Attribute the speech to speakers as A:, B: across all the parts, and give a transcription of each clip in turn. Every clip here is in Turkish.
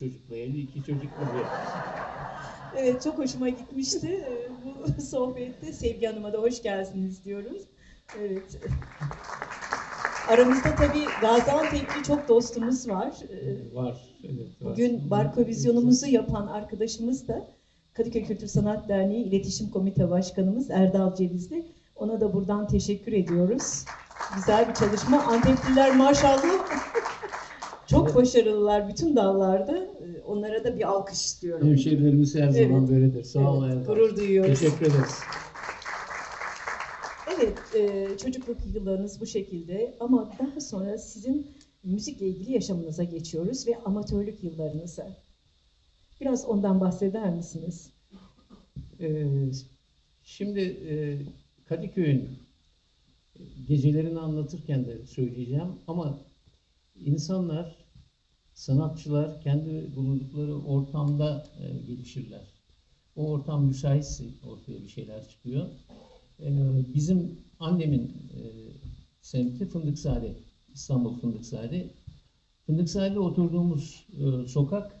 A: çocukla evli, iki çocuk var.
B: Evet çok hoşuma gitmişti Ee, bu sohbette. Sevgi Hanım'a da hoş geldiniz diyoruz. Evet. Aramızda tabii Gaziantep'li çok dostumuz var. Ee,
A: Var. Evet, var.
B: Bugün barko vizyonumuzu yapan arkadaşımız da Kadıköy Kültür Sanat Derneği İletişim Komite Başkanımız Erdal Cevizli. Ona da buradan teşekkür ediyoruz. Güzel bir çalışma. Antepliler maşallah çok başarılılar bütün dallarda. Ee, Onlara da bir alkış istiyorum.
A: Hemşehrilerimiz her zaman
B: Evet.
A: böyledir. Sağ
B: Evet,
A: Erdal.
B: gurur duyuyoruz.
A: Teşekkür ederiz.
B: Evet, e, çocukluk yıllarınız bu şekilde ama daha sonra sizin müzikle ilgili yaşamınıza geçiyoruz ve amatörlük yıllarınıza. Biraz ondan bahseder misiniz?
A: Ee, şimdi e, Kadıköy'ün gecelerini anlatırken de söyleyeceğim ama insanlar, sanatçılar kendi bulundukları ortamda e, gelişirler. O ortam müsaitse ortaya bir şeyler çıkıyor. Ee, bizim annemin e, semti Fındıkzade, İstanbul Fındıkzade. Fındıkzade'de oturduğumuz e, sokak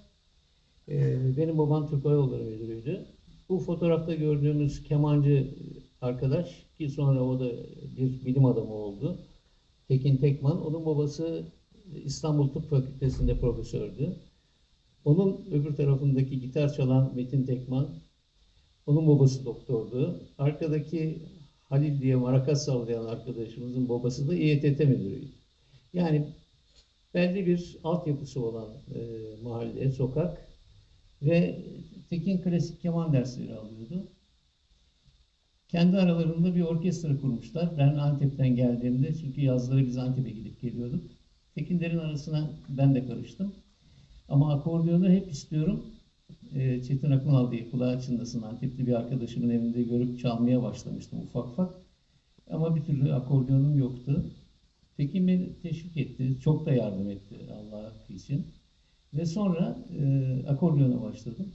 A: e, benim babam Türk Hava Yolları müdürüydü. Bu fotoğrafta gördüğümüz kemancı arkadaş ki sonra o da bir bilim adamı oldu. Tekin Tekman. Onun babası İstanbul Tıp Fakültesi'nde profesördü. Onun öbür tarafındaki gitar çalan Metin Tekman. Onun babası doktordu. Arkadaki Halil diye marakas sallayan arkadaşımızın babası da İETT müdürüydü. Yani belli bir altyapısı olan e, mahalle, sokak ve Tekin klasik keman dersleri alıyordu. Kendi aralarında bir orkestra kurmuşlar. Ben Antep'ten geldiğimde çünkü yazları biz Antep'e gidip geliyorduk. Tekinlerin arasına ben de karıştım. Ama akordiyonu hep istiyorum. E, Çetin Akınal diye kulağı çınlasın Antepli bir arkadaşımın evinde görüp çalmaya başlamıştım ufak ufak. Ama bir türlü akordiyonum yoktu. Tekin beni teşvik etti. Çok da yardım etti Allah için. Ve sonra e, akordiyona başladım.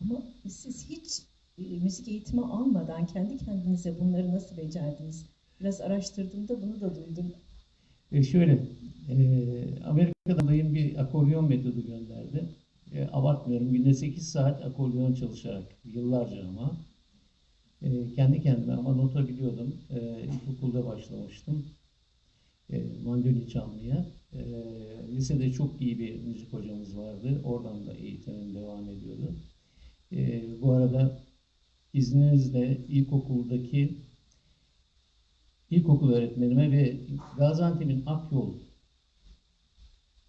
B: Ama siz hiç e, müzik eğitimi almadan kendi kendinize bunları nasıl becerdiniz? Biraz araştırdığımda bunu da duydum.
A: E şöyle, e, Amerika'dan dayım bir akordeon metodu gönderdi. E, abartmıyorum, günde 8 saat akordeon çalışarak, yıllarca ama. E, kendi kendime ama nota biliyordum. E, ilkokulda başlamıştım. E, mandolin çalmaya. E, lisede çok iyi bir müzik hocamız vardı. Oradan da eğitimim devam ediyordu. E, bu arada izninizle ilkokuldaki ilkokul öğretmenime ve Gaziantep'in Akyol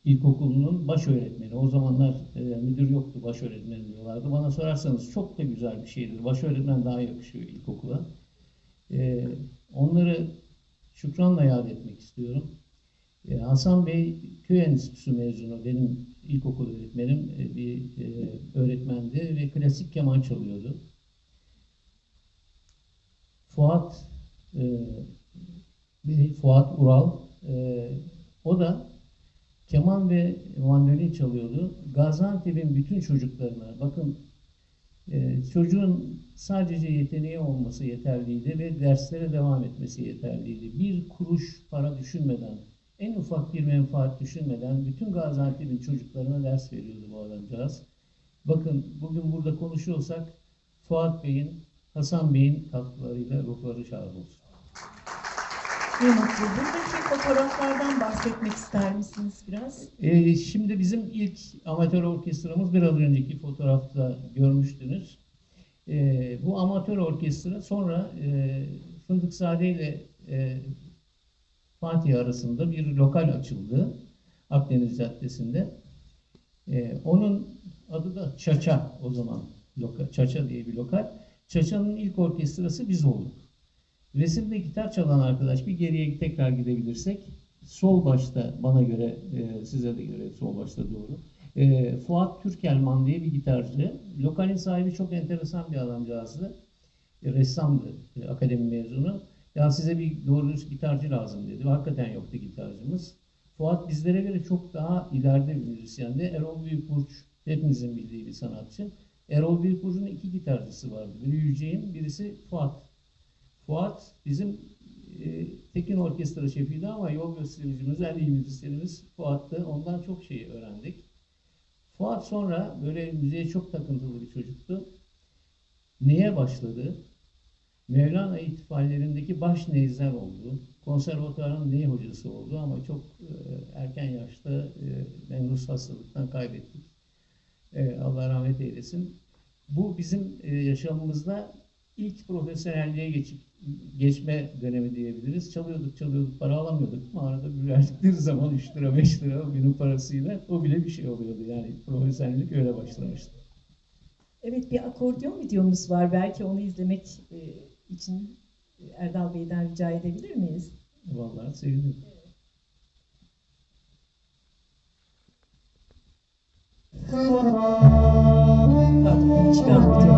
A: İlkokulu'nun baş öğretmeni. O zamanlar e, müdür yoktu, baş öğretmeni diyorlardı. Bana sorarsanız çok da güzel bir şeydir. Baş öğretmen daha yakışıyor ilkokula. E, onları şükranla yad etmek istiyorum. E, Hasan Bey köy enstitüsü mezunu. Benim ilkokul öğretmenim e, bir e, öğretmendi ve klasik keman çalıyordu. Fuat e, Fuat Ural. E, o da keman ve mandolin çalıyordu. Gaziantep'in bütün çocuklarına, bakın e, çocuğun sadece yeteneği olması yeterliydi ve derslere devam etmesi yeterliydi. Bir kuruş para düşünmeden, en ufak bir menfaat düşünmeden bütün Gaziantep'in çocuklarına ders veriyordu bu adamcağız. Bakın bugün burada konuşuyorsak Fuat Bey'in, Hasan Bey'in katkılarıyla ruhları şad olsun.
B: Buradaki fotoğraflardan bahsetmek ister misiniz biraz?
A: Ee, şimdi bizim ilk amatör orkestramız biraz önceki fotoğrafta görmüştünüz. Ee, bu amatör orkestra sonra e, Fındıkzade ile e, Fatih arasında bir lokal açıldı. Akdeniz Caddesi'nde. Ee, onun adı da Çaça o zaman. Loka, Çaça diye bir lokal. Çaça'nın ilk orkestrası biz olduk. Resimde gitar çalan arkadaş bir geriye tekrar gidebilirsek sol başta bana göre e, size de göre sol başta doğru. E, Fuat Türkelman diye bir gitarcı. Lokalin sahibi çok enteresan bir adamcağızdı. E, ressamdı. e, akademi mezunu. Ya size bir doğru dürüst gitarcı lazım dedi. Hakikaten yoktu gitarcımız. Fuat bizlere göre çok daha ileride bir müzisyendi. Erol Büyükburç hepimizin bildiği bir sanatçı. Erol Büyükburç'un iki gitarcısı vardı. Biri Yüceğin, birisi Fuat. Fuat bizim e, Tekin Orkestra şefiydi ama yol göstericimiz, en iyi müzisyenimiz Fuat'tı. Ondan çok şey öğrendik. Fuat sonra böyle müziğe çok takıntılı bir çocuktu. Neye başladı? Mevlana itfaiyelerindeki baş neyzer oldu. Konservatuarın ney hocası oldu ama çok e, erken yaşta e, Nemruz hastalıktan kaybettik. E, Allah rahmet eylesin. Bu bizim e, yaşamımızda ilk profesyonelliğe geçip geçme dönemi diyebiliriz. Çalıyorduk çalıyorduk para alamıyorduk ama arada verdikleri zaman 3 lira 5 lira o günün parasıyla o bile bir şey oluyordu. Yani profesyonellik öyle başlamıştı.
B: Evet bir akordeon videomuz var. Belki onu izlemek e, için Erdal Bey'den rica edebilir miyiz?
A: Vallahi sevindim.
B: Pardon, çıkan video.